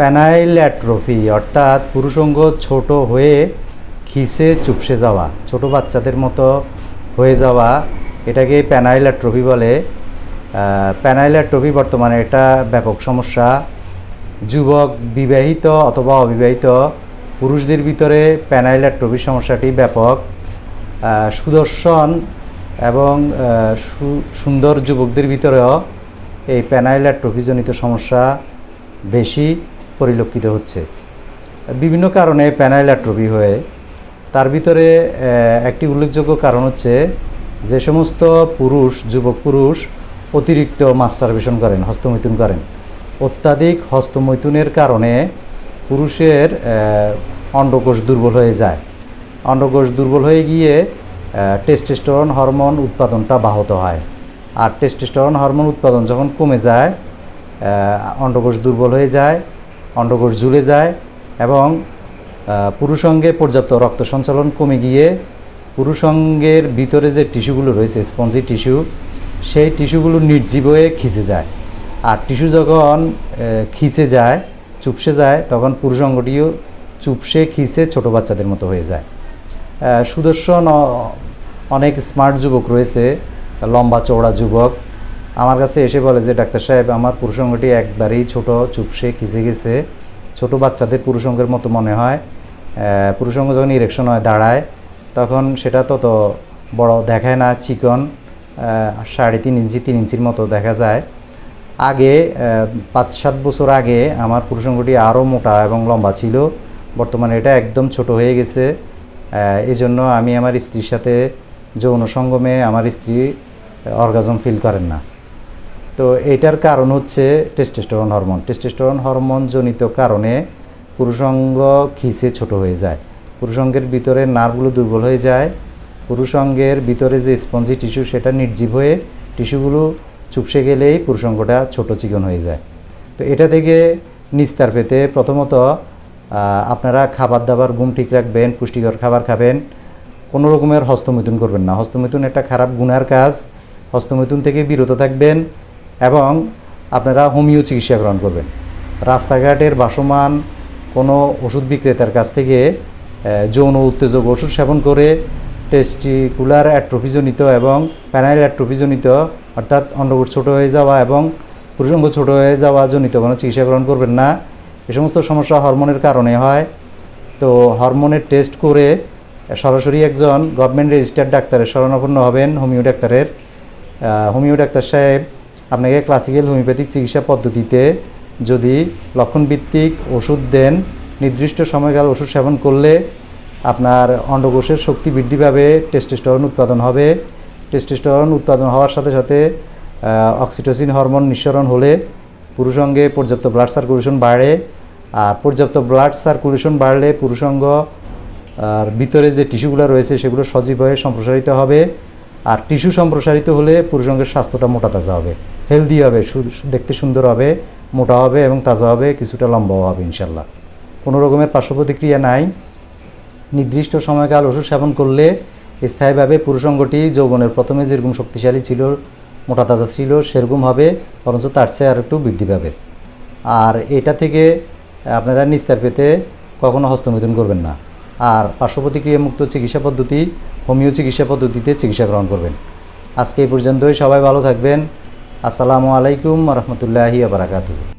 প্যানাইল atrophy অর্থাৎ পুরুষঙ্গ ছোট হয়ে খিসে চুপসে যাওয়া, ছোট বাচ্চাদের মতো হয়ে যাওয়া এটাকে প্যানাইল অ্যাট্রোফি বলে। প্যানাইল অ্যাট্রোফি বর্তমানে এটা ব্যাপক সমস্যা। যুবক বিবাহিত অথবা অবিবাহিত পুরুষদের ভিতরে প্যানাইল অ্যাট্রোফির সমস্যাটি ব্যাপক। সুদর্শন এবং সুন্দর যুবকদের ভিতরেও এই প্যানাইল অ্যাট্রোফিজনিত সমস্যা বেশি। পরিলক্ষিত হচ্ছে। বিভিন্ন কারণে প্যানাইল অ্যাট্রোফি হয়ে তার ভিতরে একটি উল্লেখযোগ্য কারণ হচ্ছে যে সমস্ত পুরুষ, যুবক পুরুষ অতিরিক্ত মাস্টারবেশন করেন, হস্তমৈথুন করেন। অত্যাধিক হস্তমৈথুনের কারণে পুরুষের অন্ডকোষ দুর্বল হয়ে যায়। অন্ডকোষ দুর্বল হয়ে গিয়ে টেস্টোস্টেরন হরমোন উৎপাদনটা ব্যাহত হয়। আর টেস্টোস্টেরন হরমোন উৎপাদন যখন কমে যায় অন্ডকোষ দুর্বল হয়ে যায় অন্ডকোষ ঝুলে যায় এবং পুরুষঙ্গে পর্যাপ্ত রক্ত সঞ্চালন কমে গিয়ে পুরুষঙ্গের ভিতরে যে টিস্যুগুলো রয়েছে, স্পঞ্জি টিস্যু, সেই টিস্যুগুলো নির্জীব হয়ে খিসে যায়। আর টিস্যু যখন খিসে যায়, চুপসে যায়, তখন পুরুষঙ্গটিও চুপসে খিসে ছোট বাচ্চাদের মতো হয়ে যায়। সুদর্শন অনেক স্মার্ট যুবক রয়েছে, লম্বা চওড়া যুবক। আমার কাছে এসে বলে যে, ডাক্তার সাহেব, আমার পুরুষঙ্গটি একবারেই ছোট, চুপসে খিসে গেছে। ছোট বাচ্চাদের পুরুষঙ্গের মতো মনে হয়। পুরুষঙ্গ যখন ইরেকশন হয়, দাঁড়ায়, তখন সেটা তত বড় দেখায় না। চিকন সাড়ে তিন ইঞ্চি, তিন ইঞ্চির মতো দেখা যায়। আগে পাঁচ, সাত বছর আগে আমার পুরুষঙ্গটি আরও মোটা এবং লম্বা ছিল। বর্তমানে এটা একদম ছোট হয়ে গেছে। এই জন্য আমি আমার স্ত্রীর সাথে যৌন সঙ্গমে আমার স্ত্রী অর্গাজম ফিল করেন না। তো এটার কারণ হচ্ছে টেস্টোস্টেরন হরমোন টেস্টোস্টেরন হরমোন জনিত কারণে পুরুষঙ্গ খিসে ছোট হয়ে যায়। পুরুষঙ্গের ভিতরে নার্ভগুলো দুর্বল হয়ে যায়। পুরুষঙ্গের ভিতরে যে স্পঞ্জি টিস্যু সেটা নির্জীব হয়ে টিস্যুগুলো চুপসে গেলেই পুরুষঙ্গটা ছোট চিকন হয়ে যায়। তো এটা থেকে নিস্তার পেতে প্রথমত আপনারা খাবার দাবার ঘুম ঠিক রাখবেন, পুষ্টিকর খাবার খাবেন। কোনো রকমের হস্তমৈথুন করবেন না। হস্তমৈথুন একটা খারাপ গুণার কাজ। হস্তমৈথুন থেকে বিরত থাকবেন। এবং আপনারা হোমিও চিকিৎসা গ্রহণ করবেন। রাস্তাঘাটের বাসমান কোনো ওষুধ বিক্রেতার কাছ থেকে যৌন উত্তেজক ওষুধ সেবন করে টেস্টিকুলার অ্যাট্রোফিজনিত এবং প্যানাইল অ্যাট্রোফিজনিত, অর্থাৎ অন্ডকোষ ছোট হয়ে যাওয়া এবং পুরুষঙ্গ ছোট হয়ে যাওয়া জনিত কোনো চিকিৎসা গ্রহণ করবেন না। এ সমস্ত সমস্যা হরমোনের কারণে হয়। তো হরমোনের টেস্ট করে সরাসরি একজন গভর্নমেন্ট রেজিস্টার্ড ডাক্তারের শরণাপন্ন হবেন হোমিও ডাক্তারের। হোমিও ডাক্তার সাহেব আপনাকে ক্লাসিক্যাল হোমিওপ্যাথিক চিকিৎসা পদ্ধতিতে যদি লক্ষণভিত্তিক ওষুধ দেন, নির্দিষ্ট সময়কাল ওষুধ সেবন করলে আপনার অন্ডকোষের শক্তি বৃদ্ধি পাবে টেস্টোস্টেরন উৎপাদন হবে। টেস্টোস্টেরন উৎপাদন হওয়ার সাথে সাথে অক্সিটোসিন হরমোন নিঃসরণ হলে পুরুষঙ্গে পর্যাপ্ত ব্লাড সার্কুলেশন বাড়ে আর পর্যাপ্ত ব্লাড সার্কুলেশন বাড়লে পুরুষঙ্গ আর ভিতরে যে টিস্যুগুলো রয়েছে সেগুলো সজীব হয়ে সম্প্রসারিত হবে। আর টিস্যু সম্প্রসারিত হলে পুরুষ অঙ্গের স্বাস্থ্যটা মোটা তাজা হবে। হেলদি হবে দেখতে সুন্দর হবে, মোটা হবে এবং তাজা হবে, কিছুটা লম্বাও হবে ইনশাল্লাহ। কোনো রকমের পার্শ্ব প্রতিক্রিয়া নাই। নির্দিষ্ট সময়কাল ওষুধ সেবন করলে স্থায়ীভাবে পুরুষঙ্গটি যৌবনের প্রথমে যেরকম শক্তিশালী ছিল, মোটা তাজা ছিল, সেরকম হবে, বরঞ্চ তার চেয়ে আর একটু বৃদ্ধি পাবে। আর এটা থেকে আপনারা নিস্তার পেতে কখনো হস্তমৈথুন করবেন না। আর পার্শ্ব প্রতিক্রিয়ামুক্ত চিকিৎসা পদ্ধতি হোমিও চিকিৎসা পদ্ধতিতে চিকিৎসা গ্রহণ করবেন। আজকে এই পর্যন্তই। সবাই ভালো থাকবেন। আসসালামু আলাইকুম রহমতুল্লাহি আবরাকাতুহ